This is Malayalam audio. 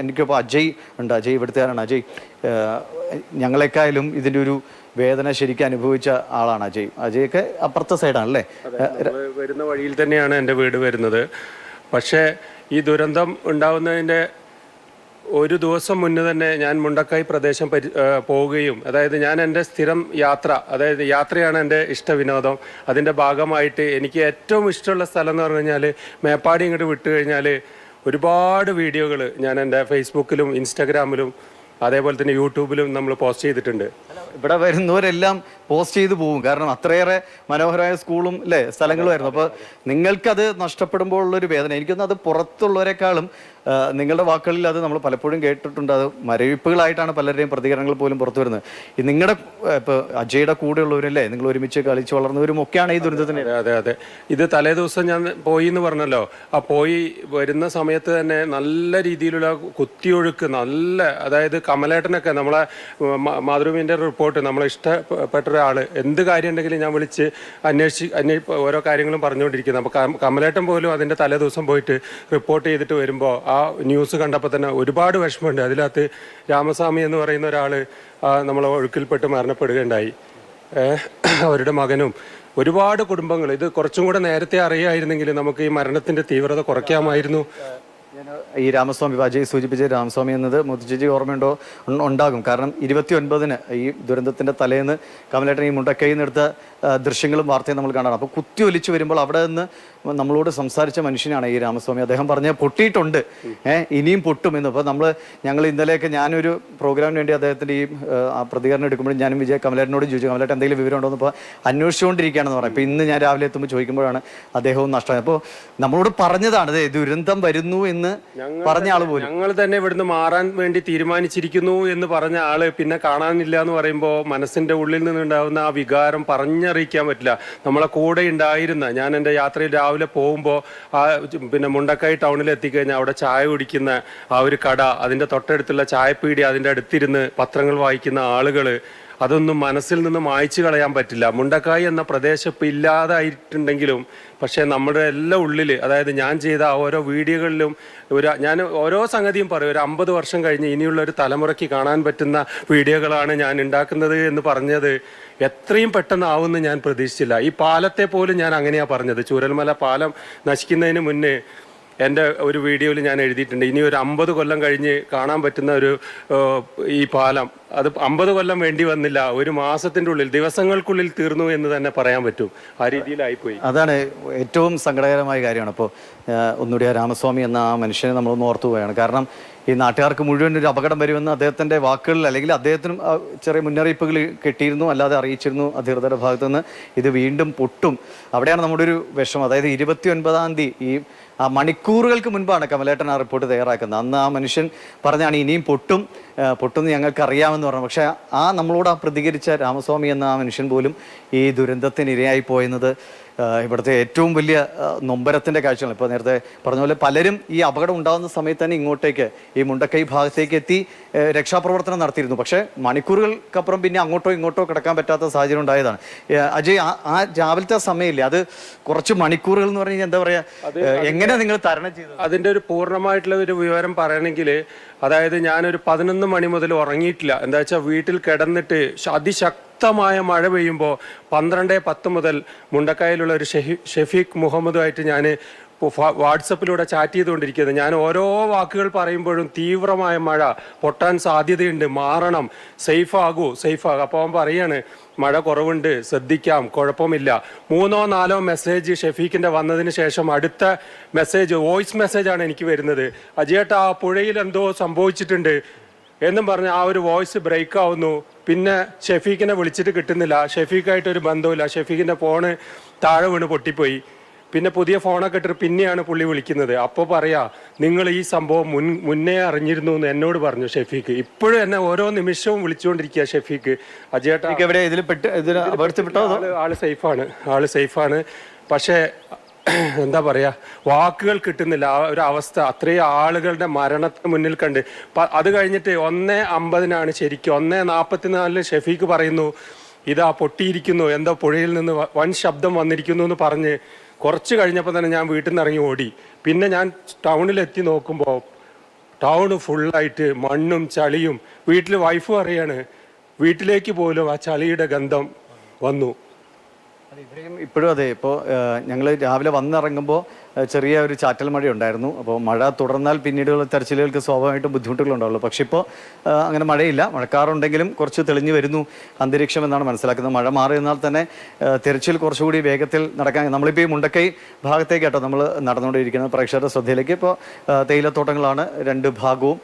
എനിക്കിപ്പോൾ അജയ് ഉണ്ട്. അജയ് ഇവിടുത്തുകാരാണ് അജയ് ഞങ്ങളെക്കായാലും ഇതിന്റെ ഒരു വേദന ശരിക്കും അനുഭവിച്ച ആളാണ് അജയ്. അജയൊക്കെ അപ്പുറത്തെ സൈഡാണ് അല്ലേ? വരുന്ന വഴിയിൽ തന്നെയാണ് എന്റെ വീട് വരുന്നത്. പക്ഷേ ഈ ദുരന്തം ഉണ്ടാവുന്നതിന്റെ ഒരു ദിവസം മുന്നേ തന്നെ ഞാൻ മുണ്ടക്കായി പ്രദേശം പരി പോവുകയും അതായത് ഞാൻ എന്റെ സ്ഥിരം യാത്ര അതായത് യാത്രയാണ് എന്റെ ഇഷ്ടവിനോദം. അതിന്റെ ഭാഗമായിട്ട് എനിക്ക് ഏറ്റവും ഇഷ്ടമുള്ള സ്ഥലം എന്ന് പറഞ്ഞു കഴിഞ്ഞാൽ മേപ്പാടി ഇങ്ങോട്ട് വിട്ട് കഴിഞ്ഞാൽ ഒരുപാട് വീഡിയോകൾ ഞാൻ എന്റെ ഫേസ്ബുക്കിലും ഇൻസ്റ്റാഗ്രാമിലും അതേപോലെ തന്നെ യൂട്യൂബിലും നമ്മൾ പോസ്റ്റ് ചെയ്തിട്ടുണ്ട്. ഇവിടെ വരുന്നവരെല്ലാം പോസ്റ്റ് ചെയ്തു പോകും കാരണം അത്രയേറെ മനോഹരമായ സ്കൂളും അല്ലേ സ്ഥലങ്ങളുമായിരുന്നു. അപ്പോൾ നിങ്ങൾക്കത് നഷ്ടപ്പെടുമ്പോൾ ഉള്ളൊരു വേദന. എനിക്കൊന്നും അത് പുറത്തുള്ളവരെക്കാളും നിങ്ങളുടെ വാക്കുകളിൽ അത് നമ്മൾ പലപ്പോഴും കേട്ടിട്ടുണ്ട്. അത് മരവിപ്പുകളായിട്ടാണ് പലരുടെയും പ്രതികരണങ്ങൾ പോലും പുറത്തു വരുന്നത്. ഈ നിങ്ങളുടെ ഇപ്പോൾ അജയുടെ കൂടെയുള്ളവരല്ലേ? നിങ്ങൾ ഒരുമിച്ച് കളിച്ച് വളർന്നവരും ഒക്കെയാണ് ഈ ദുരിതത്തിന്. അതെ അതെ ഇത് തലേ ദിവസം ഞാൻ പോയി എന്ന് പറഞ്ഞല്ലോ. ആ പോയി വരുന്ന സമയത്ത് തന്നെ നല്ല രീതിയിലുള്ള കുത്തിയൊഴുക്ക് നല്ല അതായത് കമലേട്ടനൊക്കെ നമ്മളെ മാതൃഭൂമിന്റെ മാതൃഭൂമിന്റെ റിപ്പോർട്ട് നമ്മളെ ഇഷ്ടപ്പെട്ട ഒരാൾ എന്ത് കാര്യം ഉണ്ടെങ്കിലും ഞാൻ വിളിച്ച് അന്വേഷിച്ച് അന്വേഷി ഓരോ കാര്യങ്ങളും പറഞ്ഞുകൊണ്ടിരിക്കുന്നത് അപ്പോൾ കമലേട്ടൻ പോലും അതിന്റെ തലേ ദിവസം പോയിട്ട് റിപ്പോർട്ട് ചെയ്തിട്ട് വരുമ്പോൾ ആ ന്യൂസ് കണ്ടപ്പോൾ തന്നെ ഒരുപാട് വിഷമമുണ്ട്. അതിനകത്ത് രാമസ്വാമി എന്ന് പറയുന്ന ഒരാൾ നമ്മളെ ഒഴുക്കിൽപ്പെട്ട് മരണപ്പെടുകയുണ്ടായി. അവരുടെ മകനും ഒരുപാട് കുടുംബങ്ങൾ. ഇത് കുറച്ചും കൂടെ നേരത്തെ അറിയായിരുന്നെങ്കിൽ നമുക്ക് ഈ മരണത്തിന്റെ തീവ്രത കുറയ്ക്കാമായിരുന്നു. ഈ രാമസ്വാമി വാജയ് സൂചിപ്പിച്ച രാമസ്വാമി എന്നത് മോദിജിജി ഓർമ്മയുണ്ടോ? ഉണ്ടാകും. കാരണം ഇരുപത്തി ഒൻപതിന് ഈ ദുരന്തത്തിന്റെ തലേന്ന് കമലേട്ടൻ ഈ മുണ്ടക്കൈ നിന്ന് എടുത്ത ദൃശ്യങ്ങളും വാർത്തയും നമ്മൾ കാണാറ് അപ്പോൾ കുത്തി ഒലിച്ചു വരുമ്പോൾ അവിടെ നിന്ന് നമ്മളോട് സംസാരിച്ച മനുഷ്യനാണ് ഈ രാമസ്വാമി. അദ്ദേഹം പറഞ്ഞ പൊട്ടിയിട്ടുണ്ട്. ഏഹ് ഇനിയും പൊട്ടും എന്ന്. അപ്പോൾ നമ്മൾ ഞങ്ങൾ ഇന്നലെയൊക്കെ ഞാനൊരു പ്രോഗ്രാമിന് വേണ്ടി അദ്ദേഹത്തിന്റെ ഈ പ്രതികരണം എടുക്കുമ്പോൾ ഞാനും വിജയ കമലേട്ടനോട് ചോദിച്ചു കമലേട്ടൻ എന്തെങ്കിലും വിവരം ഉണ്ടോ എന്ന് അപ്പോൾ അന്വേഷിച്ചുകൊണ്ടിരിക്കുകയാണെന്ന് പറയാം അപ്പോൾ ഇന്ന് ഞാൻ രാവിലെ എത്തുമ്പോൾ ചോദിക്കുമ്പോഴാണ് അദ്ദേഹവും നഷ്ടമായത്. അപ്പോൾ നമ്മളോട് പറഞ്ഞതാണ് "ദേ, ദുരന്തം വരുന്നു എന്ന് പറഞ്ഞ ആൾ പോലും. ഞങ്ങൾ തന്നെ ഇവിടുന്ന് മാറാൻ വേണ്ടി തീരുമാനിച്ചിരിക്കുന്നു എന്ന് പറഞ്ഞ ആൾ പിന്നെ കാണാനില്ല എന്ന് പറയുമ്പോൾ മനസ്സിന്റെ ഉള്ളിൽ നിന്നുണ്ടാവുന്ന ആ വികാരം പറഞ്ഞറിയിക്കാൻ പറ്റില്ല. നമ്മളെ കൂടെ ഉണ്ടായിരുന്ന ഞാൻ എന്റെ യാത്രയിൽ രാവിലെ പോകുമ്പോൾ ആ പിന്നെ മുണ്ടക്കായി ടൗണിൽ എത്തിക്കഴിഞ്ഞാൽ അവിടെ ചായ കുടിക്കുന്ന ആ ഒരു കട അതിന്റെ തൊട്ടടുത്തുള്ള ചായപ്പീടി അതിന്റെ അടുത്തിരുന്ന് പത്രങ്ങൾ വായിക്കുന്ന ആളുകൾ അതൊന്നും മനസ്സിൽ നിന്ന് മായ്ച്ചു കളയാൻ പറ്റില്ല. മുണ്ടക്കായി എന്ന പ്രദേശം ഇപ്പം ഇല്ലാതായിട്ടുണ്ടെങ്കിലും പക്ഷേ നമ്മുടെ എല്ലാ ഉള്ളിൽ അതായത് ഞാൻ ചെയ്ത ഓരോ വീഡിയോകളിലും ഒരു ഞാൻ ഓരോ സംഗതിയും പറയും. ഒരു അമ്പത് വർഷം കഴിഞ്ഞ് ഇനിയുള്ള ഒരു തലമുറയ്ക്ക് കാണാൻ പറ്റുന്ന വീഡിയോകളാണ് ഞാൻ ഉണ്ടാക്കുന്നത് എന്ന് പറഞ്ഞത് എത്രയും പെട്ടെന്നാവുമെന്ന് ഞാൻ പ്രതീക്ഷിച്ചില്ല. ഈ പാലത്തെ പോലും ഞാൻ അങ്ങനെയാണ് പറഞ്ഞത്. ചൂരൽമല പാലം നശിക്കുന്നതിന് മുന്നേ എന്റെ ഒരു വീഡിയോയിൽ ഞാൻ എഴുതിയിട്ടുണ്ട്. ഇനി ഒരു അമ്പത് കൊല്ലം കഴിഞ്ഞ് കാണാൻ പറ്റുന്ന ഒരു ഈ പാലം അത് അമ്പത് കൊല്ലം വേണ്ടി വന്നില്ല. ഒരു മാസത്തിന്റെ ഉള്ളിൽ ദിവസങ്ങൾക്കുള്ളിൽ തീർന്നു എന്ന് തന്നെ പറയാൻ പറ്റും. ആ രീതിയിലായിപ്പോയി. അതാണ് ഏറ്റവും സങ്കടകരമായ കാര്യമാണ്. അപ്പോൾ ഒന്നുകൂടി ആ രാമസ്വാമി എന്ന ആ മനുഷ്യനെ നമ്മളൊന്ന് ഓർത്തു പോവുകയാണ്. കാരണം ഈ നാട്ടുകാർക്ക് മുഴുവൻ ഒരു അപകടം വരുമെന്ന് അദ്ദേഹത്തിന്റെ വാക്കുകളിൽ അല്ലെങ്കിൽ അദ്ദേഹത്തിനും ചെറിയ മുന്നറിയിപ്പുകൾ കിട്ടിയിരുന്നു അല്ലാതെ അറിയിച്ചിരുന്നു അധികൃതരുടെ ഭാഗത്തു നിന്ന്. ഇത് വീണ്ടും പൊട്ടും. അവിടെയാണ് നമ്മുടെ ഒരു വിഷമം. അതായത് ഇരുപത്തി ഒൻപതാം തീയതി ഈ ആ മണിക്കൂറുകൾക്ക് മുൻപാണ് കമലേട്ടൻ ആ റിപ്പോർട്ട് തയ്യാറാക്കുന്നത്. അന്ന് ആ മനുഷ്യൻ പറഞ്ഞാണ് ഇനിയും പൊട്ടും. പൊട്ടുമെന്ന് ഞങ്ങൾക്ക് അറിയാമെന്ന് പറഞ്ഞു. പക്ഷേ ആ നമ്മളോട് ആ പ്രതികരിച്ച രാമസ്വാമി എന്ന ആ മനുഷ്യൻ പോലും ഈ ദുരന്തത്തിന് ഇരയായി പോയെന്നത് ഇവിടുത്തെ ഏറ്റവും വലിയ നൊമ്പരത്തിന്റെ കാഴ്ചകൾ ഇപ്പോൾ നേരത്തെ പറഞ്ഞ പോലെ പലരും ഈ അപകടം ഉണ്ടാകുന്ന സമയത്ത് തന്നെ ഇങ്ങോട്ടേക്ക് ഈ മുണ്ടക്കൈ ഭാഗത്തേക്ക് എത്തി രക്ഷാപ്രവർത്തനം നടത്തിയിരുന്നു. പക്ഷേ മണിക്കൂറുകൾക്കപ്പുറം പിന്നെ അങ്ങോട്ടോ ഇങ്ങോട്ടോ കിടക്കാൻ പറ്റാത്ത സാഹചര്യം ഉണ്ടായതാണ്. അജയ് ആ- രാവിലത്തെ സമയമില്ലേ? അത് കുറച്ച് മണിക്കൂറുകൾ എന്ന് പറഞ്ഞാൽ എന്താ പറയുക എങ്ങനെ നിങ്ങൾ തരണം ചെയ്തത്? അതിന്റെ ഒരു പൂർണമായിട്ടുള്ള ഒരു വിവരം പറയണമെങ്കിൽ അതായത് ഞാനൊരു പതിനൊന്ന് മണി മുതൽ ഉറങ്ങിയിട്ടില്ല. എന്താ വെച്ചാൽ വീട്ടിൽ കിടന്നിട്ട് ശ- അതിശക്തമായ മഴ പെയ്യുമ്പോൾ പന്ത്രണ്ട് പത്ത് മുതൽ മുണ്ടക്കായലുള്ള ഒരു ഷെഫീഖ് മുഹമ്മദുമായിട്ട് ഞാൻ വാട്സപ്പിലൂടെ ചാറ്റ് ചെയ്തുകൊണ്ടിരിക്കുന്നത് ഞാൻ ഓരോ വാക്കുകൾ പറയുമ്പോഴും തീവ്രമായ മഴ പൊട്ടാൻ സാധ്യതയുണ്ട്. മാറണം. സേഫ് ആകൂ സേഫ് ആകും അപ്പോൾ അവൻ പറയാണ് മഴ കുറവുണ്ട്. ശ്രദ്ധിക്കാം. കുഴപ്പമില്ല. മൂന്നോ നാലോ മെസ്സേജ് ഷെഫീഖിന്റെ വന്നതിന് ശേഷം അടുത്ത മെസ്സേജ് വോയിസ് മെസ്സേജാണ് എനിക്ക് വരുന്നത്. അജയേട്ട ആ പുഴയിൽ എന്തോ സംഭവിച്ചിട്ടുണ്ട്. എന്നും പറഞ്ഞ് ആ ഒരു വോയിസ് ബ്രേക്ക് ആവുന്നു പിന്നെ ഷെഫീഖിനെ വിളിച്ചിട്ട് കിട്ടുന്നില്ല. ഷെഫീഖായിട്ട് ഒരു ബന്ധവുമില്ല. ഷെഫീഖിന്റെ ഫോണ് താഴെ വീണ് പൊട്ടിപ്പോയി. പിന്നെ പുതിയ ഫോണൊക്കെ ഇട്ടിട്ട് പിന്നെയാണ് പുള്ളി വിളിക്കുന്നത്. അപ്പോൾ പറയാ നിങ്ങൾ ഈ സംഭവം മുൻ മുന്നേ അറിഞ്ഞിരുന്നു എന്ന് എന്നോട് പറഞ്ഞു ഷെഫീഖ്. ഇപ്പോഴും എന്നെ ഓരോ നിമിഷവും വിളിച്ചുകൊണ്ടിരിക്കുക ഷെഫീഖ്. അജയേട്ട ആൾ സേഫാണ്. ആൾ സേഫാണ്. പക്ഷേ എന്താ പറയാ വാക്കുകൾ കിട്ടുന്നില്ല. ആ ഒരു അവസ്ഥ. അത്രയും ആളുകളുടെ മരണത്തിന് മുന്നിൽ കണ്ട്. അത് കഴിഞ്ഞിട്ട് ഒന്നേ അമ്പതിനാണ് ശരിക്കും. ഒന്നേ നാൽപ്പത്തിനാലിൽ ഷെഫീഖ് പറയുന്നു ഇതാ പൊട്ടിയിരിക്കുന്നു. എന്തോ പുഴയിൽ നിന്ന് വൻ ശബ്ദം വന്നിരിക്കുന്നു എന്ന് പറഞ്ഞ് കുറച്ച് കഴിഞ്ഞപ്പോൾ തന്നെ ഞാൻ വീട്ടിൽ നിന്ന് ഇറങ്ങി ഓടി. പിന്നെ ഞാൻ ടൗണിലെത്തി നോക്കുമ്പോൾ ടൗൺ ഫുള്ളായിട്ട് മണ്ണും ചളിയും. വീട്ടിൽ വൈഫ് പറയാണ് വീട്ടിലേക്ക് പോലും ആ ചളിയുടെ ഗന്ധം വന്നു. ഇവിടെയും ഇപ്പോഴും അതെ. ഇപ്പോൾ ഞങ്ങൾ രാവിലെ വന്നിറങ്ങുമ്പോൾ ചെറിയ ഒരു ചാറ്റൽ മഴ ഉണ്ടായിരുന്നു അപ്പോൾ മഴ തുടർന്നാൽ പിന്നീടുള്ള തെരച്ചിലുകൾക്ക് സ്വാഭാവികമായിട്ടും ബുദ്ധിമുട്ടുകൾ ഉണ്ടാവുള്ളൂ. പക്ഷേ ഇപ്പോൾ അങ്ങനെ മഴയില്ല. മഴക്കാറുണ്ടെങ്കിലും കുറച്ച് തെളിഞ്ഞു വരുന്നു അന്തരീക്ഷം എന്നാണ് മനസ്സിലാക്കുന്നത്. മഴ മാറി എന്നാൽ തന്നെ തെരച്ചിൽ കുറച്ചുകൂടി വേഗത്തിൽ നടക്കാൻ നമ്മളിപ്പോൾ ഈ മുണ്ടക്കൈ ഭാഗത്തേക്കാട്ടോ നമ്മൾ നടന്നുകൊണ്ടിരിക്കുന്നത്. പ്രേക്ഷകരുടെ ശ്രദ്ധയിലേക്ക്. ഇപ്പോൾ തേയിലത്തോട്ടങ്ങളാണ് രണ്ട് ഭാഗവും.